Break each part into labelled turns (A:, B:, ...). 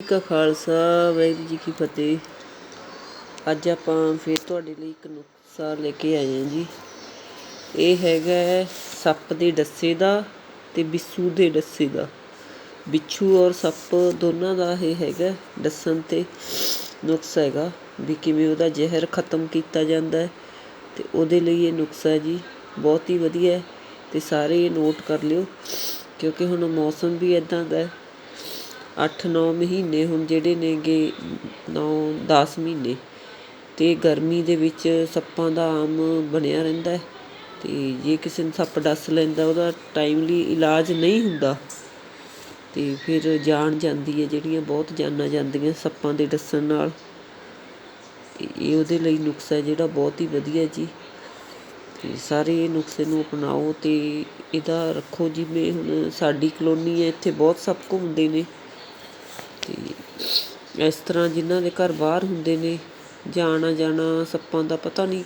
A: ਕਾ ਖਾਲਸਾ, ਵਾਹਿਗੁਰੂ ਜੀ ਕੀ ਫਤਿਹ। ਅੱਜ ਆਪਾਂ ਫਿਰ ਤੁਹਾਡੇ ਲਈ ਇੱਕ ਨੁਸਖਾ ਲੈ ਕੇ ਆਏ ਹਾਂ ਜੀ। ਇਹ ਹੈਗਾ ਸੱਪ ਦੇ ਡੱਸੇ ਦਾ ਤੇ ਬਿੱਸੂ ਦੇ ਡੱਸੇ ਦਾ। ਬਿੱਛੂ ਔਰ ਸੱਪ ਦੋਨਾਂ ਦਾ ਇਹ ਹੈਗਾ ਡੱਸਣ ਤੇ ਨੁਸਖਾ ਹੈਗਾ। ਵੀ ਕਿਵੇਂ ਉਹਦਾ ਜ਼ਹਿਰ ਖਤਮ ਕੀਤਾ ਜਾਂਦਾ ਹੈ ਤੇ ਉਹਦੇ ਲਈ ਇਹ ਨੁਸਖਾ ਜੀ ਬਹੁਤ ਹੀ ਵਧੀਆ ਹੈ ਤੇ ਸਾਰੇ ਇਹ ਨੋਟ ਕਰ ਲਿਓ, ਕਿਉਂਕਿ ਹੁਣ ਮੌਸਮ ਵੀ ਇਦਾਂ ਦਾ ਹੈ। 8-9 ਮਹੀਨੇ ਹੁਣ ਜਿਹੜੇ ਨੇਗੇ, ਨੌ ਦਸ ਮਹੀਨੇ। ਅਤੇ ਗਰਮੀ ਦੇ ਵਿੱਚ ਸੱਪਾਂ ਦਾ ਆਮ ਬਣਿਆ ਰਹਿੰਦਾ ਅਤੇ ਜੇ ਕਿਸੇ ਨੂੰ ਸੱਪ ਡੱਸ ਲੈਂਦਾ, ਉਹਦਾ ਟਾਈਮਲੀ ਇਲਾਜ ਨਹੀਂ ਹੁੰਦਾ। ਅਤੇ ਫਿਰ ਜਾਨ ਜਾਂਦੀ ਹੈ ਜਿਹੜੀਆਂ ਬਹੁਤ ਜਾਨਾਂ ਜਾਂਦੀਆਂ ਸੱਪਾਂ ਦੇ ਡੱਸਣ ਨਾਲ। ਅਤੇ ਇਹ ਉਹਦੇ ਲਈ ਨੁਸਖਾ ਹੈ ਜਿਹੜਾ ਬਹੁਤ ਹੀ ਵਧੀਆ ਜੀ। ਅਤੇ ਸਾਰੇ ਇਹ ਨੁਕਸੇ ਨੂੰ ਅਪਣਾਓ ਅਤੇ ਇਹਦਾ ਰੱਖੋ ਜਿਵੇਂ ਹੁਣ ਸਾਡੀ ਕਲੋਨੀ ਹੈ, ਇੱਥੇ ਬਹੁਤ ਸੱਪ ਘੁੰਮਦੇ ਨੇ। ਤੇ ਇਸ ਤਰ੍ਹਾਂ ਜਿਨ੍ਹਾਂ ਦੇ ਘਰ ਬਾਹਰ ਹੁੰਦੇ ਨੇ ਜਾਂ ਆਉਣਾ ਜਾਣਾ ਸੱਪਾਂ ਦਾ ਪਤਾ ਨਹੀਂ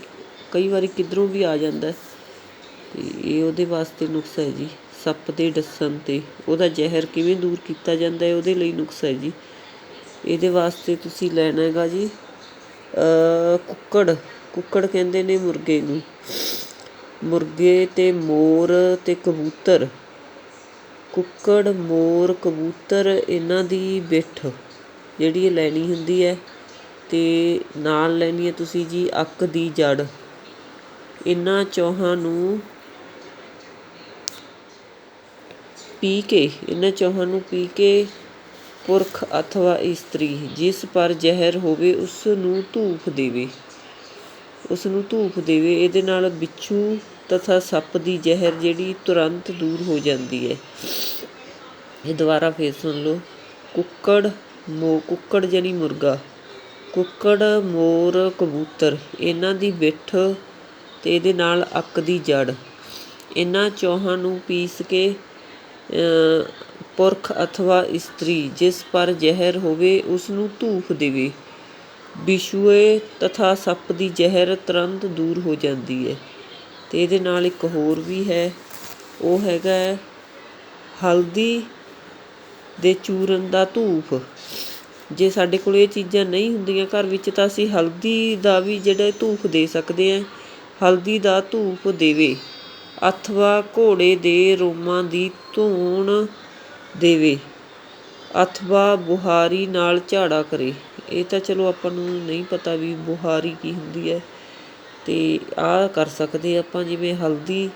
A: ਕਈ ਵਾਰੀ ਕਿੱਧਰੋਂ ਵੀ ਆ ਜਾਂਦਾ ਅਤੇ ਇਹ ਉਹਦੇ ਵਾਸਤੇ ਨੁਸਖਾ ਹੈ ਜੀ, ਸੱਪ ਦੇ ਡੱਸਣ ਤੇ। ਉਹਦਾ ਜ਼ਹਿਰ ਕਿਵੇਂ ਦੂਰ ਕੀਤਾ ਜਾਂਦਾ ਹੈ, ਉਹਦੇ ਲਈ ਨੁਕਸਾ ਹੈ ਜੀ। ਇਹਦੇ ਵਾਸਤੇ ਤੁਸੀਂ ਲੈਣਾ ਹੈਗਾ ਜੀ ਕੁੱਕੜ। ਕੁੱਕੜ ਕਹਿੰਦੇ ਨੇ ਮੁਰਗੇ ਨੂੰ। ਮੁਰਗੇ ਅਤੇ ਮੋਰ ਅਤੇ ਕਬੂਤਰ। ਕੁੱਕੜ, ਮੋਰ, ਕਬੂਤਰ, ਇਹਨਾਂ ਦੀ ਬਿੱਠ ਜਿਹੜੀ ਇਹ ਲੈਣੀ ਹੁੰਦੀ ਹੈ ਅਤੇ ਨਾਲ ਲੈਣੀ ਹੈ ਤੁਸੀਂ ਜੀ ਅੱਕ ਦੀ ਜੜ। ਇਹਨਾਂ ਚੌਹਾਂ ਨੂੰ ਪੀ ਕੇ, ਇਹਨਾਂ ਚੌਹਾਂ ਨੂੰ ਪੀ ਕੇ ਪੁਰਖ ਅਥਵਾ ਇਸਤਰੀ, ਜਿਸ ਪਰ ਜ਼ਹਿਰ ਹੋਵੇ ਉਸ ਨੂੰ ਧੂਫ ਦੇਵੇ। ਉਸ ਨੂੰ ਧੂਫ ਦੇਵੇ, ਇਹਦੇ ਨਾਲ ਬਿੱਛੂ ਤਥਾ ਸੱਪ ਦੀ ਜ਼ਹਿਰ ਜਿਹੜੀ ਤੁਰੰਤ ਦੂਰ ਹੋ ਜਾਂਦੀ ਹੈ। ਇਹ ਦੁਬਾਰਾ ਫੇਰ ਸੁਣ ਲਓ। ਕੁੱਕੜ ਮੋ, ਕੁੱਕੜ ਜਾਨੀ ਮੁਰਗਾ, ਕੁੱਕੜ, ਮੋਰ, ਕਬੂਤਰ, ਇਹਨਾਂ ਦੀ ਵਿੱਠ ਤੇ ਇਹਦੇ ਨਾਲ ਅੱਕ ਦੀ ਜੜ। ਇਹਨਾਂ ਚੌਹਾਂ ਨੂੰ ਪੀਸ ਕੇ ਪੁਰਖ ਅਥਵਾ ਇਸਤਰੀ ਜਿਸ ਪਰ ਜ਼ਹਿਰ ਹੋਵੇ ਉਸ ਨੂੰ ਧੂਫ ਦੇਵੇ। ਬਿਸ਼ੂਏ ਤਥਾ ਸੱਪ ਦੀ ਜ਼ਹਿਰ ਤੁਰੰਤ ਦੂਰ ਹੋ ਜਾਂਦੀ ਹੈ। ਅਤੇ ਇਹਦੇ ਨਾਲ ਇੱਕ ਹੋਰ ਵੀ ਹੈ। ਉਹ ਹੈਗਾ ਹਲਦੀ ਦੇ ਚੂਰਨ ਦਾ ਧੂਫ ਜੇ ਸਾਡੇ ਕੋਲ ਇਹ ਚੀਜ਼ਾਂ ਨਹੀਂ ਹੁੰਦੀਆਂ ਘਰ ਵਿੱਚ, ਤਾਂ ਅਸੀਂ ਹਲਦੀ ਦਾ ਵੀ ਜਿਹੜਾ ਧੂਫ ਦੇ ਸਕਦੇ ਹਾਂ, ਹਲਦੀ ਦਾ ਧੂਫ ਦੇਵੇ। ਅਥਵਾ ਘੋੜੇ ਦੇ ਰੋਮਾਂ ਦੀ ਧੂਣ ਦੇਵੇ। ਅਥਵਾ ਬੁਹਾਰੀ ਨਾਲ ਝਾੜਾ ਕਰੇ। ਇਹ ਤਾਂ ਚਲੋ ਆਪਾਂ ਨੂੰ ਨਹੀਂ ਪਤਾ ਵੀ ਬੁਹਾਰੀ ਕੀ ਹੁੰਦੀ ਹੈ। ਤੇ ਆਹ ਕਰ ਸਕਦੇ ਆਪਾਂ ਜਿਵੇਂ ਹਲਦੀ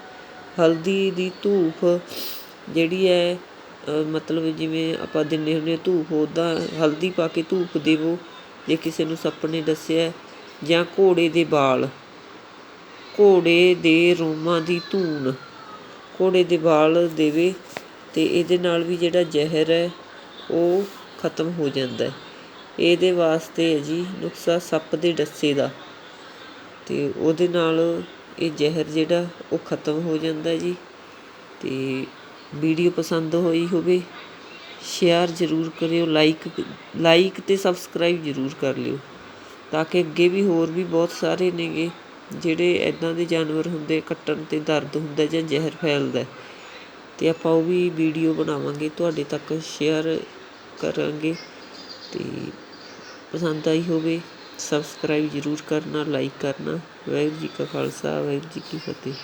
A: ਹਲਦੀ ਦੀ ਧੂਫ ਜਿਹੜੀ ਹੈ ਮਤਲਬ ਜਿਵੇਂ ਆਪਾਂ ਦਿੰਦੇ ਹੁੰਦੇ ਧੂਫ ਉੱਦਾਂ ਹਲਦੀ ਪਾ ਕੇ ਧੂਫ ਦੇਵੋ, ਜੇ ਕਿਸੇ ਨੂੰ ਸੱਪ ਨੇ ਦੱਸਿਆ ਜਾਂ ਘੋੜੇ ਦੇ ਵਾਲ ਘੋੜੇ ਦੇ ਰੋਮਾਂ ਦੀ ਧੂਣ ਘੋੜੇ ਦੇ ਵਾਲ ਦੇਵੇ ਤੇ ਇਹਦੇ ਨਾਲ ਵੀ ਜਿਹੜਾ ਜ਼ਹਿਰ ਹੈ, ਉਹ ਖਤਮ ਹੋ ਜਾਂਦਾ ਇਹਦੇ ਵਾਸਤੇ ਹੈ ਜੀ ਨੁਸਖਾ ਸੱਪ ਦੇ ਡੱਸੇ ਦਾ। ਤੇ ਉਹਦੇ ਨਾਲ ਇਹ ਜ਼ਹਿਰ ਜਿਹੜਾ, ਉਹ ਖਤਮ ਹੋ ਜਾਂਦਾ ਜੀ। ਅਤੇ ਵੀਡੀਓ ਪਸੰਦ ਹੋਈ ਹੋਵੇ ਸ਼ੇਅਰ ਜ਼ਰੂਰ ਕਰਿਓ ਲਾਈਕ ਲਾਈਕ ਅਤੇ ਸਬਸਕ੍ਰਾਈਬ ਜ਼ਰੂਰ ਕਰ ਲਿਓ। ਤਾਂ ਕਿ ਅੱਗੇ ਵੀ ਹੋਰ ਵੀ ਬਹੁਤ ਸਾਰੇ ਨੇਗੇ, ਜਿਹੜੇ ਇੱਦਾਂ ਦੇ ਜਾਨਵਰ ਹੁੰਦੇ, ਕੱਟਣ ਤੇ ਦਰਦ ਹੁੰਦਾ ਜਾਂ ਜ਼ਹਿਰ ਫੈਲਦਾ। ਅਤੇ ਆਪਾਂ ਉਹ ਵੀ ਵੀਡੀਓ ਬਣਾਵਾਂਗੇ, ਤੁਹਾਡੇ ਤੱਕ ਸ਼ੇਅਰ ਕਰਾਂਗੇ। ਅਤੇ ਪਸੰਦ ਆਈ ਹੋਵੇ ਸਬਸਕ੍ਰਾਈਬ ਜ਼ਰੂਰ ਕਰਨਾ ਲਾਈਕ ਕਰਨਾ। ਵਾਹਿਗੁਰੂ ਜੀ ਕਾ ਖਾਲਸਾ ਵਾਹਿਗੁਰੂ ਜੀ ਕੀ ਫਤਿਹ।